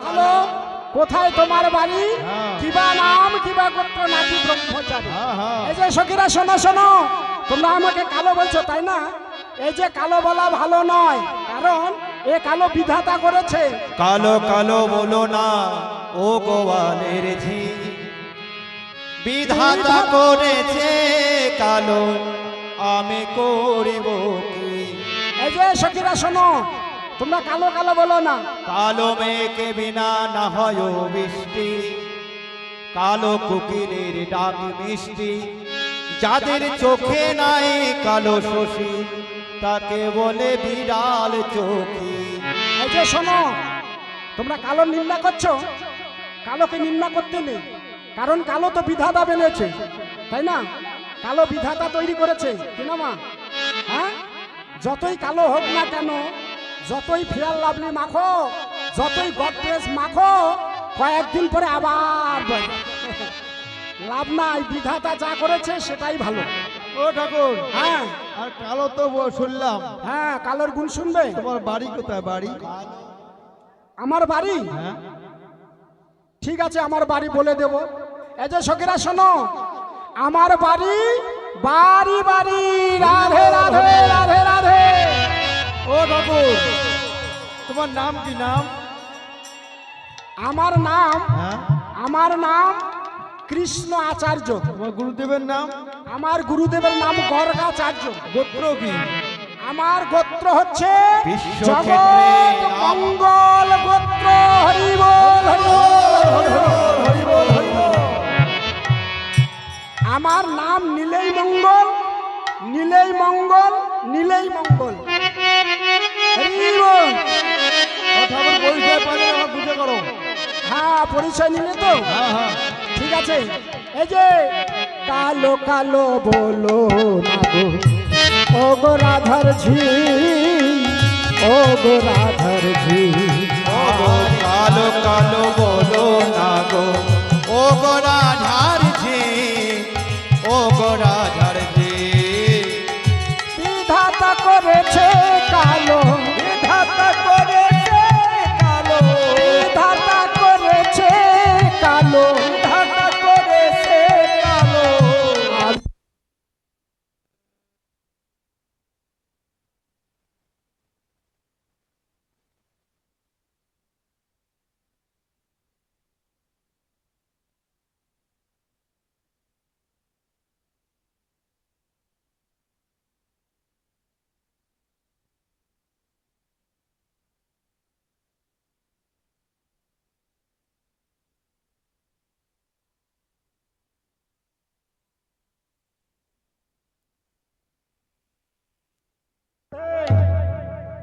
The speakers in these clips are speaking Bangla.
হ্যালো কোথায় তোমার বাড়ি? হ্যাঁ। কিবা নাম কিবা গোত্র নাকি ব্রহ্মচারী? হ্যাঁ, হ্যাঁ। এই যে সখীরা শোনো শোনো তোমরা আমাকে কালো বলছো তাই না? এই যে কালো বলা ভালো নয় কারণ এ কালো বিধাতা করেছে। কালো কালো বলো না ও গোয়ালের ঝি। বিধাতা করেছে কালো আমি করিব কি? এই যে সখীরা শোনো তোমরা কালো কালো বলো না। কালো মেঘে বিনা না হয় বৃষ্টি। কালো কুকিলের ডাক মিষ্টি। যাদের চোখে নাই কালো শশী তাকে বলে বিড়াল চোখী। এই যে শোনো তোমরা কালো নিন্দা করছ? কালোকে নিন্দা করতে নেই কারণ কালো তো বিধাতা বেনেছে তাই না? কালো বিধাতা তৈরি করেছে কি না মা? হ্যাঁ? যতই কালো হোক না কেন যতই ফেয়ার লাভলি মাখো। যতই গডরেজ মাখো। কয়েকদিন পরে আবার লাভ নাই বিধাতা যা করেছে সেটাই ভালো। ও ঠাকুর হ্যাঁ। আর কালো তো শুনলাম। হ্যাঁ কালোর গুণ শুনবে। তোমার বাড়ি কোথায় বাড়ি? আমার বাড়ি? হ্যাঁ। ঠিক আছে আমার বাড়ি বলে দেব। এই যে সখীরা শোনো। আমার বাড়ি বাড়ি বাড়ি। রাধে রাধে রাধে রাধে। ও ঠাকুর তোমার নাম কি নাম? আমার নাম হ্যাঁ? আমার নাম কৃষ্ণ আচার্য। তোমার গুরুদেবের নাম? আমার গুরুদেবের নাম গর্গাচার্য। গোত্র কি? আমার গোত্র হচ্ছে জগৎ মঙ্গল গোত্র। হ্যাঁ পরিচয় নিলে তো? হ্যাঁ হ্যাঁ। ঠিক আছে। এই যে কালো কালো বলো না গো। ও গো রাধার ঝি ও গো রাধার ঝি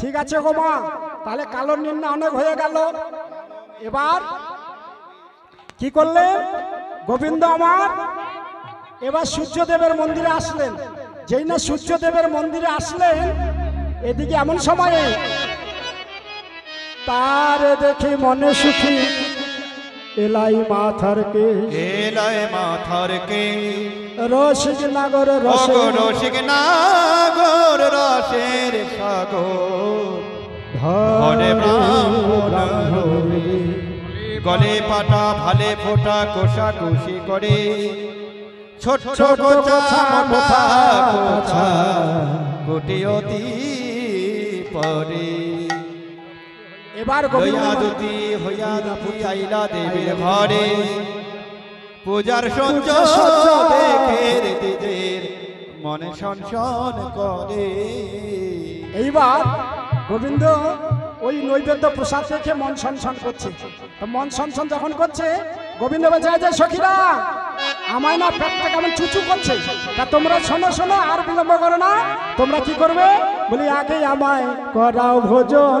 ঠিক আছে গো মা, তাহলে কালোর নির্ণয় অনেক হয়ে গেল। এবার কি করলে? গোবিন্দ আমার, এবার সূর্যদেবের মন্দিরে আসলেন। যেই না সূর্যদেবের মন্দিরে আসলেন, এদিকে এমন সময়ে তার দেখি মনে সুখী এলাই মাথার কে? এলায় মাথার কে? রসিক নাগর রসে রসিক নাগর রসের সাগর। গলে পাটা ভালে ফোটা কোষা কুশি করে। ছোট ছোট কোটি অতি পরে। এবার হইয়া দেবীর ঘরে পূজার সঞ্জ দেখে দিদের মনে সনসন করে। এইবার গোবিন্দ ওই নৈবেদ্য প্রসাদ দেখে মন সনসন করছে। তো মন সনসন যখন করছে গোবিন্দ বলছে "এই যে সখীরা আমায় না পেটটা কেমন চুচু করছে? তা তোমরা শোনো শোনো আর বিলম্ব করো না। তোমরা কি করবে? বলি আগে আমায় করাও ভোজন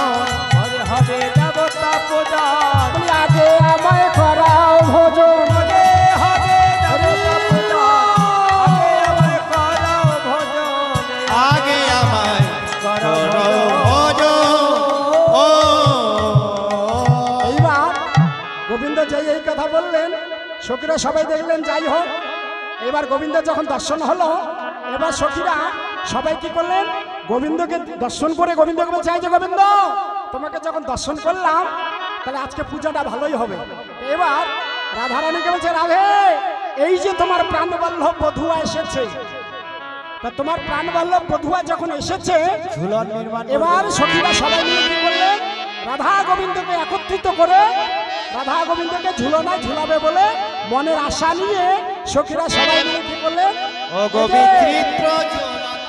যে এই কথা বললেন। সখীরা সবাই দেখলেন যাই হোক এবার গোবিন্দের যখন দর্শন হলো এবার সখীরা সবাই কি করলেন? গোবিন্দকে দর্শন করে গোবিন্দকে বলছে যে গোবিন্দ তোমাকে যখন দর্শন করলাম তাহলে আজকে পূজাটা ভালোই হবে। এবার রাধারানীকে বলছে রাধে এই যে তোমার প্রাণবল্লভ বধুয়া এসেছে। তা তোমার প্রাণবল্লভ বধুয়া যখন এসেছে এবার সখীরা সবাই মিলে কি করলেন? রাধা গোবিন্দকে একত্রিত করে রাধা গোবিন্দকে ঝুলনায় ঝুলাবে বলে মনের আশা নিয়ে সখীরা সবাই মিলে কি করলেন?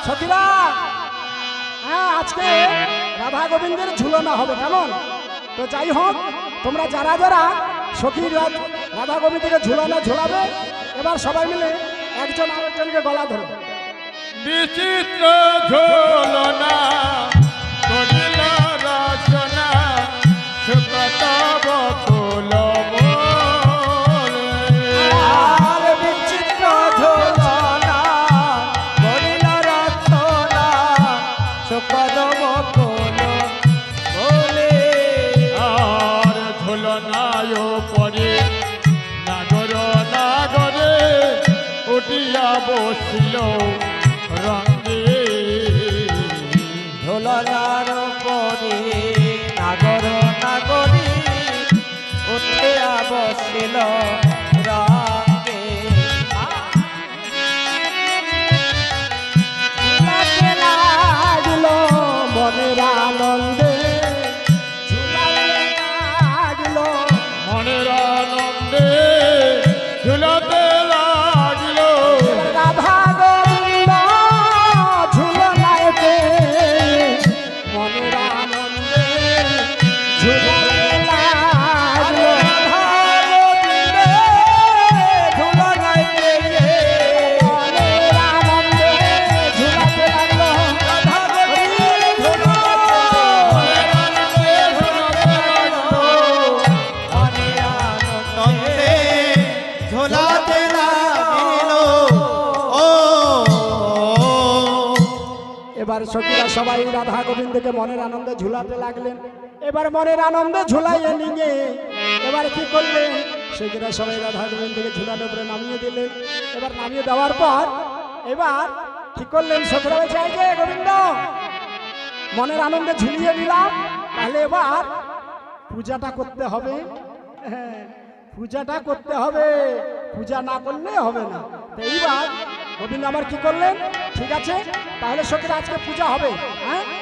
সখীরা হ্যাঁ আজকে রাধা গোবিন্দের ঝুলনা হবে কেমন? তো যাই হোক তোমরা যারা যারা সখী রাধা গোবিন্দকে ঝুলনা ঝুলাবে এবার সবাই মিলে একজন আরেকজনকে গলা ধরবে বিচিত্র ঝোলনা ঝোলনার পরে নাগর নাগরী উঠে বসিল এবার সখীরা সবাই রাধা গোবিন্দকে মনের আনন্দে ঝুলাতে লাগলেন। এবার মনের আনন্দে ঝুলাইয়ে নিয়ে এবার কি করলেন? সখীরা সবাই রাধা গোবিন্দকে ঝুলানোর উপরে নামিয়ে দিলেন। এবার নামিয়ে দেওয়ার পর এবার কি করলেন সখীরা "এই যে গোবিন্দ মনের আনন্দে ঝুলিয়ে নিলাম। তাহলে এবার পূজাটা করতে হবে। হ্যাঁ, পূজাটা করতে হবে। পূজা না করলে হবে না। তো এইবার গোবিন্দ আমার কি করলেন? ঠিক আছে? তাহলে সত্যি আজকে পূজা হবে হ্যাঁ?